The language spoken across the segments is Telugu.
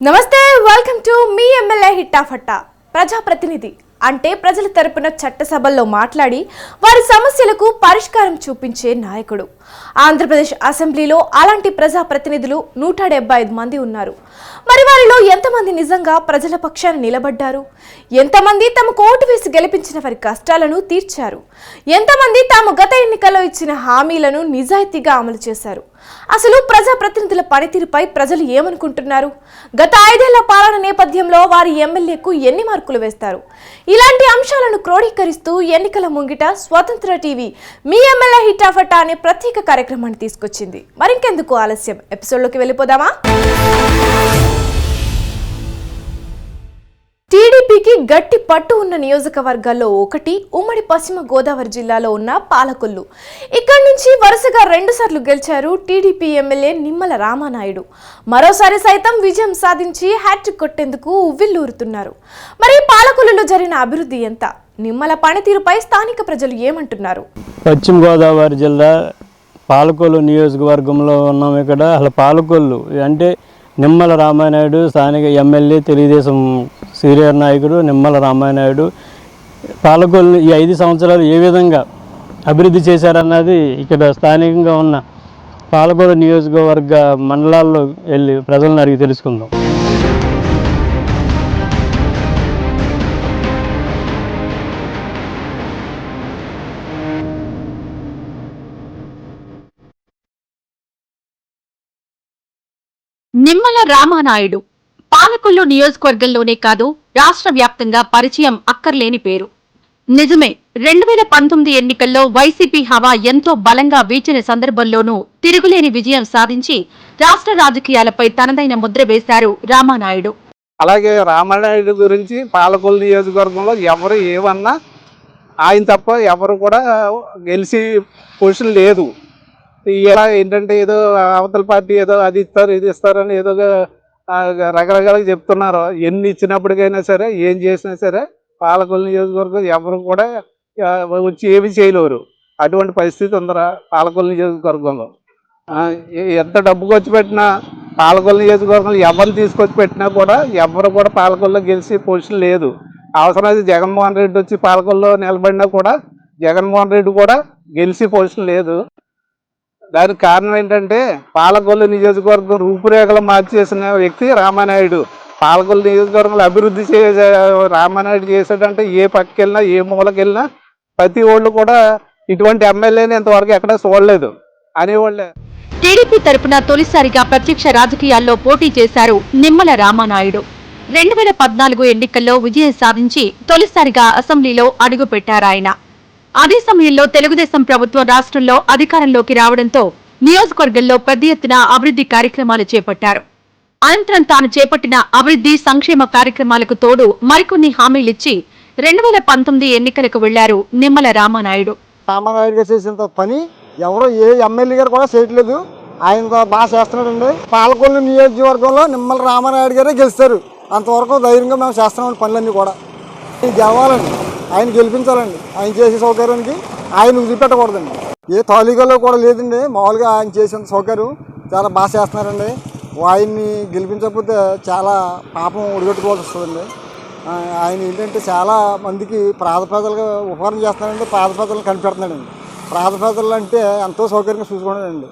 నమస్తే వెల్కమ్ టు మీ ఎమ్మెల్యే హిట్టా ఫట్టా ప్రజాప్రతినిధి అంటే ప్రజల తరపున చట్టసభల్లో మాట్లాడి వారి సమస్యలకు పరిష్కారం చూపించే నాయకుడు. ఆంధ్రప్రదేశ్ అసెంబ్లీలో అలాంటి ప్రజాప్రతినిధులు నూట డెబ్బై ఐదు మంది ఉన్నారు. మరి వారిలో ఎంతమంది నిజంగా ప్రజల పక్షాన నిలబడ్డారు? ఎంతమంది తమకు ఓటు వేసి గెలిపించిన వారి కష్టాలను తీర్చారు? ఎంతమంది తాము గత ఎన్నికల్లో ఇచ్చిన హామీలను నిజాయితీగా అమలు చేశారు? అసలు ప్రజాప్రతినిధుల పనితీరుపై ప్రజలు ఏమనుకుంటున్నారు? గత ఐదేళ్ళ పాలన విషయంలో వారి ఎమ్మెల్యేకు ఎన్ని మార్కులు వేస్తారు? ఇలాంటి అంశాలను క్రోడీకరిస్తూ ఎన్నికల ముంగిట స్వతంత్ర టీవీ మీ ఎమ్మెల్యే హిటాఫటా అనే ప్రత్యేక కార్యక్రమాన్ని తీసుకొచ్చింది. మరింకెందుకు ఆలస్యం? ఎపిసోడ్లోకి వెళ్ళిపోదామా? టీడీపీకి గట్టి పట్టు ఉన్న నియోజకవర్గాల్లో ఒకటి ఉమ్మడి పశ్చిమ గోదావరి జిల్లాలో ఉన్న పాలకొల్లు. ఇక్కడి నుంచి వరుసగా రెండుసార్లు గెలిచారు టీడీపీ ఎమ్మెల్యే నిమ్మల రామానాయుడు. మరోసారి సైతం విజయం సాధించి హ్యాట్రిక్ కొట్టేందుకు ఉవ్విల్లూరుతున్నారు మరి పాలకొల్లులో జరిగిన అభివృద్ధి ఎంత? నిమ్మల పనితీరుపై స్థానిక ప్రజలు ఏమంటున్నారు? పశ్చిమ గోదావరి జిల్లా పాలకొల్లు నియోజకవర్గంలో ఉన్నాం ఇక్కడ. అసలు పాలకొల్లు అంటే నిమ్మల రామానాయుడు స్థానిక ఎమ్మెల్యే తెలుగుదేశం సీనియర్ నాయకుడు నిమ్మల రామానాయుడు పాలకొల్లు ఈ ఐదు సంవత్సరాలు ఏ విధంగా అభివృద్ధి చేశారన్నది ఇక్కడ స్థానికంగా ఉన్న పాలకొల్లు నియోజకవర్గ మండలాల్లో వెళ్ళి ప్రజలను అడిగి తెలుసుకుందాం. నిమ్మల రామానాయుడు పాలకొల్లు నియోజకవర్గంలోనే కాదు రాష్ట్ర వ్యాప్తంగా పరిచయం అక్కర్లేని పేరు. నిజమే రెండు వేల పంతొమ్మిది ఎన్నికల్లో వైసీపీ హవా ఎంతో బలంగా వీచిన సందర్భంలోనూ తిరుగులేని విజయం సాధించి రాష్ట్ర రాజకీయాలపై తనదైన ముద్ర వేశారు రామానాయుడు. అలాగే రామానాయుడు గురించి పాలకొల్లు నియోజకవర్గంలో ఎవరు ఏమన్నా ఆయన తప్ప ఎవరు కూడా గెలిచి పొజిషన్ లేదు. ఇలా ఏంటంటే ఏదో అవతల పార్టీ ఏదో అది ఇస్తారు ఇది ఇస్తారని ఏదో రకరకాలుగా చెప్తున్నారు. ఎన్ని ఇచ్చినప్పటికైనా సరే ఏం చేసినా సరే పాలకొల్లు నియోజకవర్గం ఎవరు కూడా వచ్చి ఏమి చేయలేరు. అటువంటి పరిస్థితి ఉందరా పాలకొల్లు నియోజకవర్గంలో. ఎంత డబ్బు ఖర్చు పెట్టినా పాలకొల్లు నియోజకవర్గంలో ఎవరిని తీసుకొచ్చి పెట్టినా కూడా ఎవరు కూడా పాలకొల్లో గెలిచి పొజిషన్ లేదు. అవసరమైతే జగన్మోహన్ రెడ్డి వచ్చి పాలకొల్లో నిలబడినా కూడా జగన్మోహన్ రెడ్డి కూడా గెలిచి పొజిషన్ లేదు. దానికి కారణం ఏంటంటే పాలకొల్లు నియోజకవర్గం రూపురేఖలు మార్చేసిన వ్యక్తి రామానాయుడు. పాలకొల్లు నియోజకవర్గంలో అభివృద్ధి చే రామానాయుడు చేశాడంటే ఏ పక్కకి వెళ్ళినా ఏ మూలకి వెళ్ళినా ప్రతి వాళ్ళు కూడా ఇటువంటి ఎమ్మెల్యేని ఇంతవరకు ఎక్కడ చూడలేదు. అనేవాళ్ళే. టీడీపీ తరపున తొలిసారిగా ప్రత్యక్ష రాజకీయాల్లో పోటీ చేశారు నిమ్మల రామానాయుడు. రెండు వేల పద్నాలుగు ఎన్నికల్లో విజయం సాధించి తొలిసారిగా అసెంబ్లీలో అడుగుపెట్టారాయన. అదే సమయంలో తెలుగుదేశం ప్రభుత్వం రాష్ట్రంలో అధికారంలోకి రావడంతో నియోజకవర్గంలో పెద్ద ఎత్తున అభివృద్ధి కార్యక్రమాలు చేపట్టారు. అనంతరం తాను చేపట్టిన అభివృద్ధి సంక్షేమ కార్యక్రమాలకు తోడు మరికొన్ని హామీలిచ్చి రెండు వేల పంతొమ్మిది ఎన్నికలకు వెళ్ళారు నిమ్మల రామానాయుడు. రామారాయుడు గారు పని ఎవరో ఏ ఎమ్మెల్యే గారు కూడా చేయట్లేదు. ఆయన బాగా చేస్తున్నాడండి. పాలకొల్లు నియోజకవర్గంలో నిమ్మల రామారాయుడు గారే గెలుస్తారు. అంతవరకు ధైర్యంగా మేము చేస్తున్నాం పనులన్నీ కూడా. ఇది గెలవాలండి ఆయన గెలిపించాలండి. ఆయన చేసే సౌకర్యానికి ఆయన వదిలిపెట్టకూడదండి ఏ తాలూకాలో కూడా లేదండి. మామూలుగా ఆయన చేసేంత సౌకర్యం చాలా బాగా చేస్తున్నారండి. ఆయన్ని గెలిపించకపోతే చాలా పాపం ఉడిగట్టుకోవాల్సి వస్తుందండి. ఆయన ఏంటంటే చాలా మందికి ప్రాధ ప్రజలకు ఉపకారం చేస్తున్నాడండి. ప్రాధ ప్రజలను కనిపెడుతున్నాడండి. ప్రాధ ప్రజలు అంటే ఎంతో సౌకర్యంగా చూసుకున్నాడండి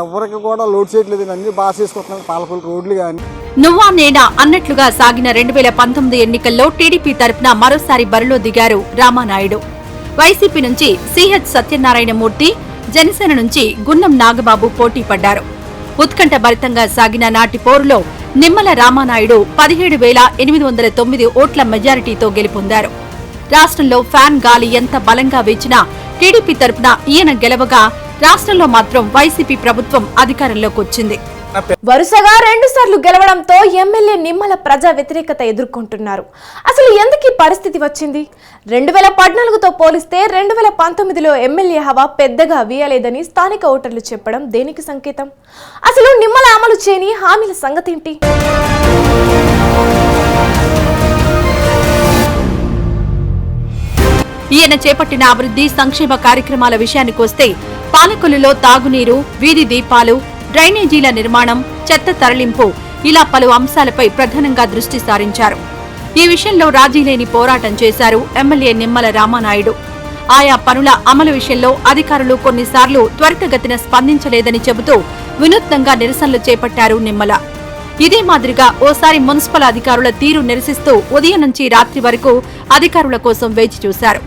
ఎవరికి కూడా లోడ్ చేయట్లేదు అన్ని బాగా చేసుకుంటున్నాడు పాలకొల్లు రోడ్లు కానీ నువ్వా నేనా అన్నట్లుగా సాగిన రెండు వేల పంతొమ్మిది ఎన్నికల్లో టీడీపీ తరపున మరోసారి బరిలో దిగారు రామానాయుడు. వైసీపీ నుంచి సిహెచ్ సత్యనారాయణమూర్తి జనసేన నుంచి గున్నం నాగబాబు పోటీ పడ్డారు. ఉత్కంఠ భరితంగా సాగిన నాటి పోరులో నిమ్మల రామానాయుడు పదిహేడు వేల ఎనిమిది వందల తొమ్మిది ఓట్ల మెజారిటీతో గెలుపొందారు. రాష్ట్రంలో ఫ్యాన్ గాలి ఎంత బలంగా వేచినా టీడీపీ తరపున ఈయన గెలవగా రాష్ట్రంలో మాత్రం వైసీపీ ప్రభుత్వం అధికారంలోకి వచ్చింది. వరుసగా రెండు సార్లు గెలవడంతో ఎమ్మెల్యే నిమ్మల ప్రజా వ్యతిరేకత ఎదుర్కొంటున్నారు. అసలు ఎందుకు ఈ పరిస్థితి వచ్చింది? రెండు వేల పద్నాలుగుతో పోలిస్తే రెండు వేల పంతొమ్మిదిలో ఎమ్మెల్యే హవా పెద్దగా వీయలేదని స్థానిక ఓటర్లు చెప్పడం దేనికి సంకేతం? అసలు నిమ్మల అమలు చేయని హామీల సంగతేంటి? ఈయన చేపట్టిన అభివృద్ధి సంక్షేమ కార్యక్రమాల విషయానికొస్తే పాలకొల్లులో తాగునీరు వీధి దీపాలు డ్రైనేజీల నిర్మాణం చెత్త తరలింపు ఇలా పలు అంశాలపై ప్రధానంగా దృష్టి సారించారు. ఈ విషయంలో రాజీలేని పోరాటం చేశారు ఎమ్మెల్యే నిమ్మల రామానాయుడు. ఆయా పనుల అమలు విషయంలో అధికారులు కొన్నిసార్లు త్వరితగతిన స్పందించలేదని చెబుతూ వినూత్నంగా నిరసనలు చేపట్టారు నిమ్మల. ఇదే మాదిరిగా ఓసారి మున్సిపల్ అధికారుల తీరు నిరసిస్తూ ఉదయం నుంచి రాత్రి వరకు అధికారుల కోసం వేచి చూశారు.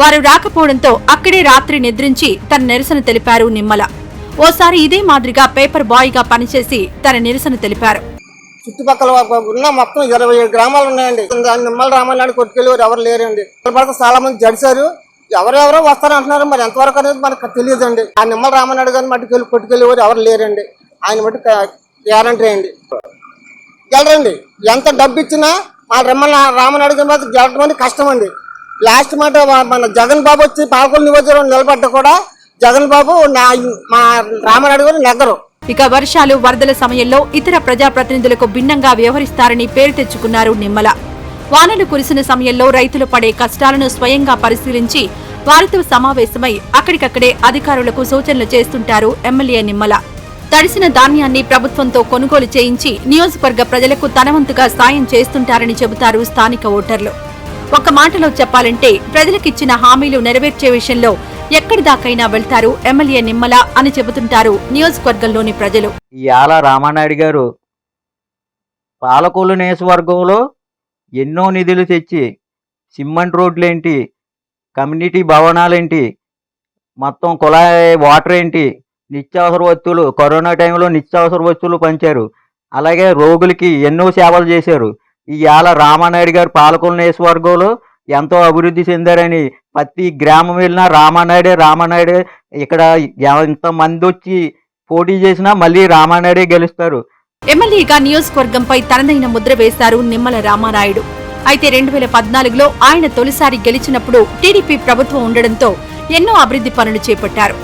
వారు రాకపోవడంతో అక్కడే రాత్రి నిద్రించి తన నిరసన తెలిపారు నిమ్మల. ఓసారి ఇదే మాదిరిగా పేపర్ బాయ్గా పనిచేసి తన నిరసన తెలిపారు. చుట్టుపక్కల ఉన్న మొత్తం ఇరవై ఏడు గ్రామాలు ఉన్నాయండి. నిమ్మల రామాయణ కొట్టుకెళ్ళి ఎవరు లేరండి. చాలా మంది జడిశారు. ఎవరెవరో వస్తారు అంటున్నారు. మరి ఎంతవరకు అనేది మనకు తెలియదండి. ఆ నిమ్మల రామానాయుడు గారిని మట్టుకెళ్ళి కొట్టుకెళ్ళేవారు ఎవరు లేరండి. ఆయన మటు గ్యారంటీ అండి గెలరండి ఎంత డబ్బు ఇచ్చినా మా నిమ్మల రామనాయుడు గారి మీద గెలటం అనేది కష్టం అండి లాస్ట్ మాట మన జగన్ బాబు వచ్చి పాలకొల్లు నియోజకవర్గం నిలబడ్డ కూడా జగన్ బాబు నా మా రామారెడ్డి గారు నెగ్గరు. ఇక వర్షాలు వరదల సమయంలో ఇతర ప్రజాప్రతినిధులకు భిన్నంగా వ్యవహరిస్తారని పేరు తెచ్చుకున్నారు నిమ్మల. వానలు కురిసిన సమయంలో రైతులు పడే కష్టాలను స్వయంగా పరిశీలించి వారితో సమావేశమై అక్కడికక్కడే అధికారులకు సూచనలు చేస్తుంటారు ఎమ్మెల్యే నిమ్మల. తడిసిన ధాన్యాన్ని ప్రభుత్వంతో కొనుగోలు చేయించి నియోజకవర్గ ప్రజలకు తనవంతుగా సాయం చేస్తుంటారని చెబుతారు స్థానిక ఓటర్లు. ఒక మాటలో చెప్పాలంటే ప్రజలకిచ్చిన హామీలు నెరవేర్చే విషయంలో ఎక్కడిదాకైనా వెళ్తారు ఎమ్మెల్యే నిమ్మల అని చెబుతుంటారు నియోజకవర్గంలోని ప్రజలు. ఇవాళ రామానాయుడు గారు పాలకొల్లు నియోజకవర్గంలో ఎన్నో నిధులు తెచ్చి సిమెంట్ రోడ్లేంటి కమ్యూనిటీ భవనాలేంటి మొత్తం కుళాయి వాటర్ ఏంటి నిత్యావసర వస్తువులు కరోనా టైంలో నిత్యావసర వస్తువులు పంచారు. అలాగే రోగులకి ఎన్నో సేవలు చేశారు. ఇవాళ రామానాయుడు గారు పాలకొల నియోజకవర్గంలో ఎంతో అభివృద్ధి చెందారని ప్రతి గ్రామం వెళ్ళినా రామానాయుడే రామానాయుడే ఇక్కడ ఎంతమంది వచ్చి పోటీ చేసినా మళ్ళీ రామానాయుడే గెలుస్తారు. ఎమ్మెల్యేగా నియోజకవర్గంపై తనదైన ముద్ర వేశారు నిమ్మల రామానాయుడు. అయితే రెండు వేల పద్నాలుగులో ఆయన తొలిసారి గెలిచినప్పుడు టీడీపీ ప్రభుత్వం ఉండడంతో ఎన్నో అభివృద్ధి పనులు చేపట్టారు.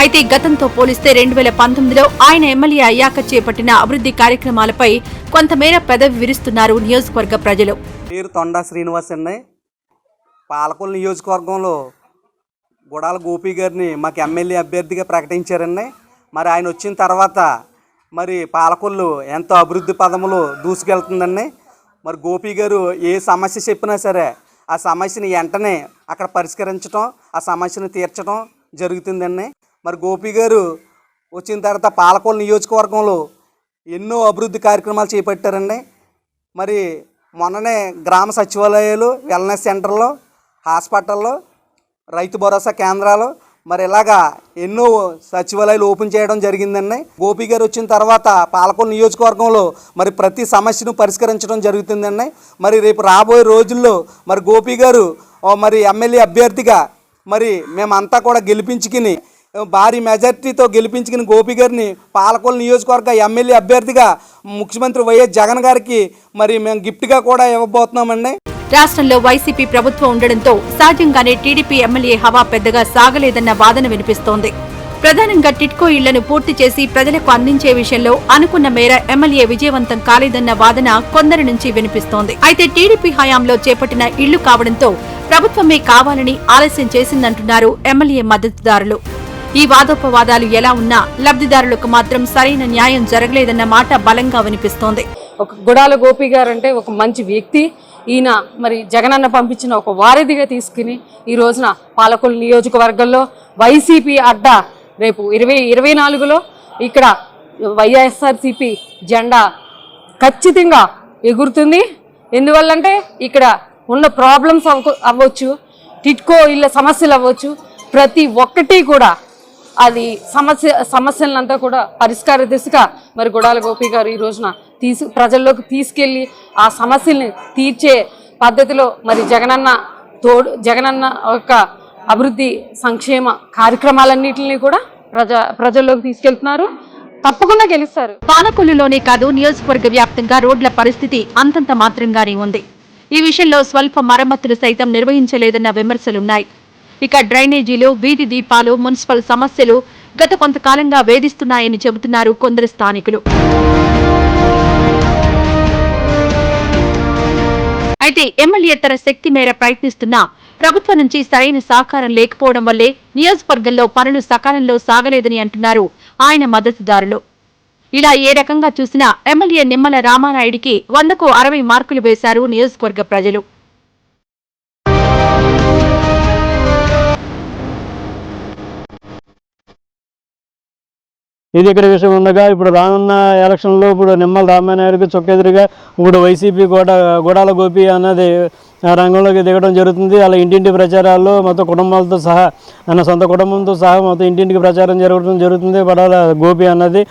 అయితే గతంతో పోలిస్తే రెండు వేల పంతొమ్మిదిలో ఆయన ఎమ్మెల్యే అయ్యాక చేపట్టిన అభివృద్ధి కార్యక్రమాలపై కొంతమేర పెదవి విరుస్తున్నారు నియోజకవర్గ ప్రజలు. పేరు తొండా శ్రీనివాస్ అండి. పాలకొల్లు నియోజకవర్గంలో గుడాల గోపి గారిని మాకు ఎమ్మెల్యే అభ్యర్థిగా ప్రకటించారండి. మరి ఆయన వచ్చిన తర్వాత మరి పాలకొల్లు ఎంతో అభివృద్ధి పదములు దూసుకెళ్తుందండి. మరి గోపి గారు ఏ సమస్య చెప్పినా సరే ఆ సమస్యని వెంటనే అక్కడ పరిష్కరించడం ఆ సమస్యను తీర్చడం జరుగుతుందండి. మరి గోపి గారు వచ్చిన తర్వాత పాలకోలు నియోజకవర్గంలో ఎన్నో అభివృద్ధి కార్యక్రమాలు చేపట్టారండి. మరి మొన్ననే గ్రామ సచివాలయాలు వెల్నెస్ సెంటర్లో హాస్పిటల్లో రైతు భరోసా కేంద్రాలు మరి ఇలాగా ఎన్నో సచివాలయాలు ఓపెన్ చేయడం జరిగిందండి. గోపి గారు వచ్చిన తర్వాత పాలకొండ నియోజకవర్గంలో మరి ప్రతి సమస్యను పరిష్కరించడం జరుగుతుందండి. మరి రేపు రాబోయే రోజుల్లో మరి గోపి గారు మరి ఎమ్మెల్యే అభ్యర్థిగా మరి మేమంతా కూడా గెలిపించుకుని భారీ మెజార్టీతో గెలిపించిన గోపి గారిని పాలకొల నియోజకవర్గ ఎమ్మెల్యే అభ్యర్థిగా ముఖ్యమంత్రి వైఎస్ జగన్ గారికి మరి మేము గిఫ్ట్గా కూడా ఇవ్వబోతున్నామండి. రాష్ట్రంలో వైసీపీ ప్రభుత్వం ఉండడంతో సహజంగానే టీడీపీ ఎమ్మెల్యే హవా పెద్దగా సాగలేదన్న వాదన వినిపిస్తోంది. ప్రధానంగా టిట్కో ఇళ్ళను పూర్తి చేసి ప్రజలకు అందించే విషయంలో అనుకున్న మేర ఎమ్మెల్యే విజయవంతం కాలేదన్న వాదన కొందరి నుంచి వినిపిస్తోంది. అయితే టీడీపీ హయాంలో చేపట్టిన ఇళ్ళు కావడంతో ప్రభుత్వమే కావాలని ఆలస్యం చేసిందంటున్నారు ఎమ్మెల్యే మద్దతుదారులు. ఈ వాదోపవాదాలు ఎలా ఉన్నా లబ్ధిదారులకు మాత్రం సరైన న్యాయం జరగలేదన్న మాట బలంగా వినిపిస్తోంది. ఒక గుడాల గోపి గారు అంటే ఒక మంచి వ్యక్తి. ఈయన మరి జగనన్న పంపించిన ఒక వారధిగా తీసుకుని ఈ రోజున పాలకొల్లు నియోజకవర్గంలో వైసీపీ అడ్డా రేపు ఇరవై ఇరవై నాలుగులో ఇక్కడ వైఎస్ఆర్సీపీ జెండా ఖచ్చితంగా ఎగురుతుంది. ఎందువల్లంటే ఇక్కడ ఉన్న ప్రాబ్లమ్స్ అవ్వచ్చు టిట్కో ఇళ్ళ సమస్యలు అవ్వచ్చు. ప్రతి ఒక్కటి కూడా అది సమస్య సమస్యలంతా కూడా పరిష్కార దిశగా మరి గుడాల గోపి గారు ఈ రోజున తీసు ప్రజల్లోకి తీసుకెళ్ళి ఆ సమస్యల్ని తీర్చే పద్ధతిలో మరి జగనన్న తోడు జగనన్న యొక్క అభివృద్ధి సంక్షేమ కార్యక్రమాలన్నింటినీ కూడా ప్రజ ప్రజల్లోకి తీసుకెళ్తున్నారు. తప్పకుండా గెలుస్తారు. పాలకొల్లులోనే కాదు నియోజకవర్గ వ్యాప్తంగా రోడ్ల పరిస్థితి అంతంత మాత్రంగానే ఉంది. ఈ విషయంలో స్వల్ప మరమ్మతులు సైతం నిర్వహించలేదన్న విమర్శలున్నాయి. ఇక డ్రైనేజీలు వీధి దీపాలు మున్సిపల్ సమస్యలు గత కొంతకాలంగా వేధిస్తున్నాయని చెబుతున్నారు కొందరు స్థానికులు. అయితే ఎమ్మెల్యే తన శక్తి మేర ప్రయత్నిస్తున్నా ప్రభుత్వం నుంచి సరైన సహకారం లేకపోవడం వల్లే నియోజకవర్గంలో పనులు సకాలంలో సాగలేదని అంటున్నారు ఆయన మద్దతుదారులు. ఇలా ఏ రకంగా చూసినా ఎమ్మెల్యే నిమ్మల రామానాయుడికి వందకు అరవై మార్కులు వేశారు నియోజకవర్గ ప్రజలు. ఇది ఇక్కడ విషయం ఉండగా ఇప్పుడు రానున్న ఎలక్షన్లో ఇప్పుడు నిమ్మల రామానాయుడికి చొక్కెదురుగా ఇప్పుడు వైసీపీ గోడ గోడాల గోపి అన్నది రంగంలోకి దిగడం జరుగుతుంది. అలా ఇంటింటి ప్రచారాల్లో మొత్తం కుటుంబాలతో సహా అన్న సొంత కుటుంబంతో సహా మొత్తం ఇంటింటికి ప్రచారం జరగడం జరుగుతుంది. గొడాల గోపి అన్నది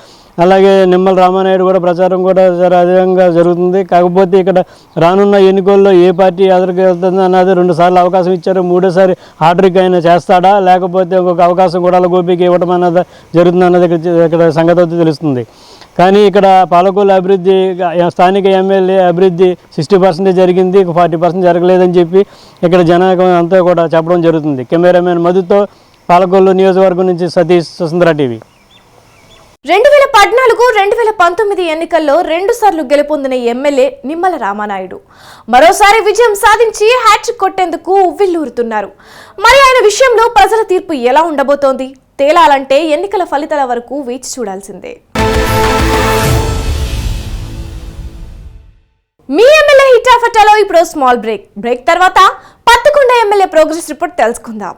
అలాగే నిమ్మల రామానాయుడు కూడా ప్రచారం కూడా చాలా అధికంగా జరుగుతుంది. కాకపోతే ఇక్కడ రానున్న ఎన్నికల్లో ఏ పార్టీ ఎదురుకు వెళ్తుంది అన్నది రెండు సార్లు అవకాశం ఇచ్చారు. మూడోసారి ఆర్డర్కి ఆయన చేస్తాడా? లేకపోతే ఇంకొక అవకాశం కూడా గోపికి ఇవ్వడం అన్నది జరుగుతుంది అన్నది ఇక్కడ సంగతి అయితే తెలుస్తుంది. కానీ ఇక్కడ పాలకోలు అభివృద్ధి స్థానిక ఎమ్మెల్యే అభివృద్ధి సిక్స్టీ పర్సెంట్ జరిగింది. ఫార్టీ పర్సెంట్ జరగలేదని చెప్పి ఇక్కడ జనాకం అంతా కూడా చెప్పడం జరుగుతుంది. కెమెరామెన్ మధుతో పాలకొల్లు నియోజకవర్గం నుంచి సతీష్ సుందర టీవీ. రెండు వేల పద్నాలుగు రెండు వేల పంతొమ్మిది ఎన్నికల్లో రెండు సార్లు గెలుపొందిన ఎమ్మెల్యే నిమ్మల రామానాయుడు. మరోసారి విజయం సాధించి హ్యాట్రిక్ కొట్టేందుకు ఉవ్విల్లూరుతున్నారు మరి ఆయన విషయంలో ప్రజల తీర్పు ఎలా ఉండబోతోంది? తేలాలంటే ఎన్నికల ఫలితాల వరకు వేచి చూడాల్సిందే. మీ ఎమ్మెల్యే హిటాఫటాలో ఇప్పుడు స్మాల్ బ్రేక్. బ్రేక్ తర్వాత పత్తికొండ ఎమ్మెల్యే ప్రోగ్రెస్ రిపోర్ట్ తెలుసుకుందాం.